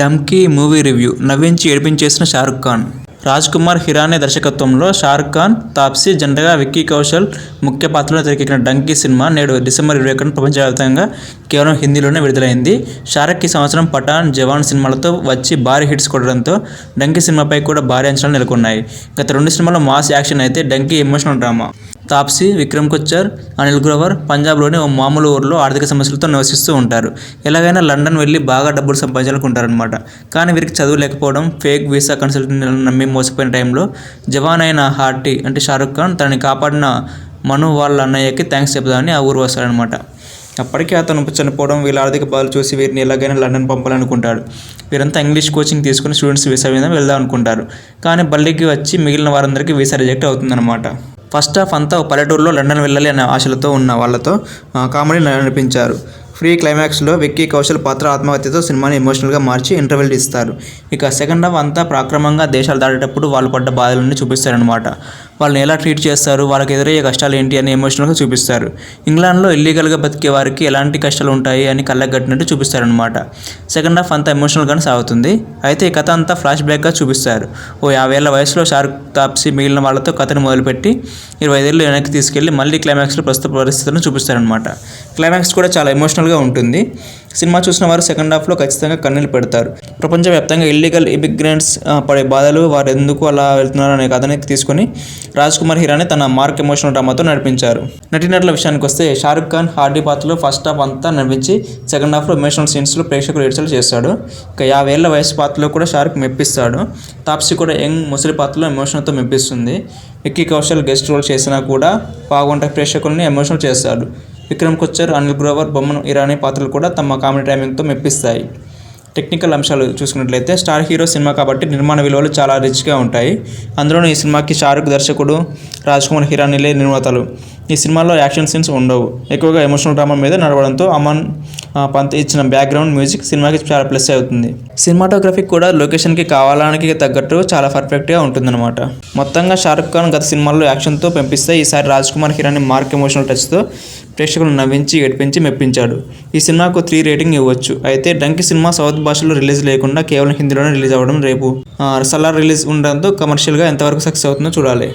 Dunki movie review నవ్వించి ఏడిపించేసిన షారుఖ్ ఖాన్. రాజ్ కుమార్ హిరానే దర్శకత్వంలో షారుఖ్ ఖాన్ తాప్సీ జంటగా విక్కీ కౌశల్ ముఖ్య పాత్రలో తెరకెక్కిన డంకీ సినిమా నేడు డిసెంబర్ ఇరవై ఒకటిన ప్రపంచవ్యాప్తంగా కేవలం హిందీలోనే విడుదలైంది. షారుఖ్ ఈ సంవత్సరం పఠాన్ జవాన్ సినిమాలతో వచ్చి భారీ హిట్స్ కొట్టడంతో డంకీ సినిమాపై కూడా భారీ అంచనాలు నెలకొన్నాయి. గత రెండు సినిమాలు మాస్ యాక్షన్ అయితే డంకీ ఎమోషనల్ డ్రామా. తాప్సీ విక్రమ్ కొచ్చర్ అనిల్ గ్రోవర్ పంజాబ్లోని ఓ మామూలు ఊరిలో ఆర్థిక సమస్యలతో నివసిస్తూ ఉంటారు. ఎలాగైనా లండన్ వెళ్ళి బాగా డబ్బులు సంపాదించాలనుకుంటారనమాట కానీ వీరికి చదువు లేకపోవడం ఫేక్ వీసా కన్సల్టెంట్లను నమ్మి మోసపోయిన టైంలో జవాన్ అయిన హార్టీ అంటే షారుఖ్ ఖాన్ తనని కాపాడిన మను వాళ్ళ అన్నయ్యకి థ్యాంక్స్ చెప్దామని ఆ ఊరు వస్తాడనమాట అప్పటికే అతను చనిపోవడం వీళ్ళ ఆర్థిక బాధలు చూసి వీరిని ఎలాగైనా లండన్ పంపాలనుకుంటాడు. వీరంతా ఇంగ్లీష్ కోచింగ్ తీసుకుని స్టూడెంట్స్ వీసా మీద వెళ్దాం అనుకుంటారు కానీ బల్లికి వచ్చి మిగిలిన వారందరికీ వీసా రిజెక్ట్ అవుతుందన్నమాట. ఫస్ట్ హాఫ్ అంతా పల్లెటూరులో లండన్ వెళ్ళాలి అనే ఆశలతో ఉన్న వాళ్ళతో కామెడీ నడిపించారు. ఫ్రీ క్లైమాక్స్లో విక్కీ కౌశల్ పాత్ర ఆత్మహత్యతో సినిమాని ఎమోషనల్గా మార్చి ఇంటర్వెల్ ఇస్తారు. ఇక సెకండ్ హాఫ్ అంతా ప్రాక్రమంగా దేశాలు దాటేటప్పుడు వాళ్ళు పడ్డ బాధలన్నీ చూపిస్తారనమాట వాళ్ళని ఎలా ట్రీట్ చేస్తారు? వాళ్ళకి ఎదురయ్యే కష్టాలు ఏంటి అని ఎమోషనల్గా చూపిస్తారు. ఇంగ్లాండ్లో ఇల్లీగల్గా బతికే వారికి ఎలాంటి కష్టాలు ఉంటాయి అని కళ్ళకు కట్టినట్టు చూపిస్తారనమాట సెకండ్ హాఫ్ అంతా ఎమోషనల్గానే సాగుతుంది. అయితే ఈ కథ అంతా ఫ్లాష్ బ్యాక్గా చూపిస్తారు. ఓ యాభై వయసులో షారుక్ తాప్సీ మిగిలిన వాళ్ళతో కథను మొదలుపెట్టి ఇరవై ఐదేళ్ళు వెనక్కి తీసుకెళ్ళి మళ్ళీ క్లైమాక్స్లో ప్రస్తుత పరిస్థితులను చూపిస్తారనమాట క్లైమాక్స్ కూడా చాలా ఎమోషనల్గా ఉంటుంది. సినిమా చూసిన వారు సెకండ్ హాఫ్లో ఖచ్చితంగా కన్నీళ్ళు పెడతారు. ప్రపంచవ్యాప్తంగా ఇల్లీగల్ ఇమిగ్రెంట్స్ పడే బాధలు వారు ఎందుకు అలా వెళ్తున్నారు అనే కథని తీసుకొని రాజ్ కుమార్ హిరాని తన మార్క్ ఎమోషనల్ డ్రామాతో నడిపించారు. నటీనటుల విషయానికి వస్తే షారుఖ్ ఖాన్ హార్డీ పాత్రలో ఫస్ట్ హాఫ్ అంతా నడిపించి సెకండ్ హాఫ్లో ఎమోషనల్ సీన్స్లో ప్రేక్షకులు ఏడ్చలు చేస్తాడు ఇక యాభై వయసు పాత్రలో కూడా షారుఖ్ మెప్పిస్తాడు. తాప్సీ కూడా యంగ్ ముసలి పాత్రలో ఎమోషన్తో మెప్పిస్తుంది. విక్కీ కౌశల్ గెస్ట్ రోల్ చేసినా కూడా బాగుంటే ప్రేక్షకుల్ని ఎమోషనల్ చేస్తాడు. విక్రమ్ కొచ్చర్ అనిల్ గ్రోవర్ బొమ్మను ఇరానీ పాత్రలు కూడా తమ కామెడీ టైమింగ్తో మెప్పిస్తాయి. టెక్నికల్ అంశాలు చూసుకున్నట్లయితే స్టార్ హీరో సినిమా కాబట్టి నిర్మాణ విలువలు చాలా రిచ్గా ఉంటాయి. అందులోనూ ఈ సినిమాకి షారుఖ్ దర్శకుడు రాజ్ కుమార్ హిరానీలే నిర్మాతలు. ఈ సినిమాలో యాక్షన్ సీన్స్ ఉండవు. ఎక్కువగా ఎమోషనల్ డ్రామా మీద నడవడంతో అమన్ పంత్ ఇచ్చిన బ్యాక్గ్రౌండ్ మ్యూజిక్ సినిమాకి చాలా ప్లస్ అవుతుంది. సినిమాటోగ్రఫీ కూడా లొకేషన్కి కావాలనికి తగ్గట్టు చాలా పర్ఫెక్ట్గా ఉంటుందన్నమాట. మొత్తంగా షారుఖ్ ఖాన్ గత సినిమాల్లో యాక్షన్తో పెంపిస్తే ఈసారి రాజ్ కుమార్ హీరాని మార్క్ ఎమోషనల్ టచ్తో ప్రేక్షకులను నవ్వించి ఏడిపించి మెప్పించాడు. ఈ సినిమాకు త్రీ రేటింగ్ ఇవ్వచ్చు. అయితే డంకి సినిమా సౌత్ భాషలో రిలీజ్ లేకుండా కేవలం హిందీలోనే రిలీజ్ అవ్వడం రేపు. సలార్ రిలీజ్ ఉండడంతో కమర్షియల్గా ఎంతవరకు సక్సెస్ అవుతుందో చూడాలి.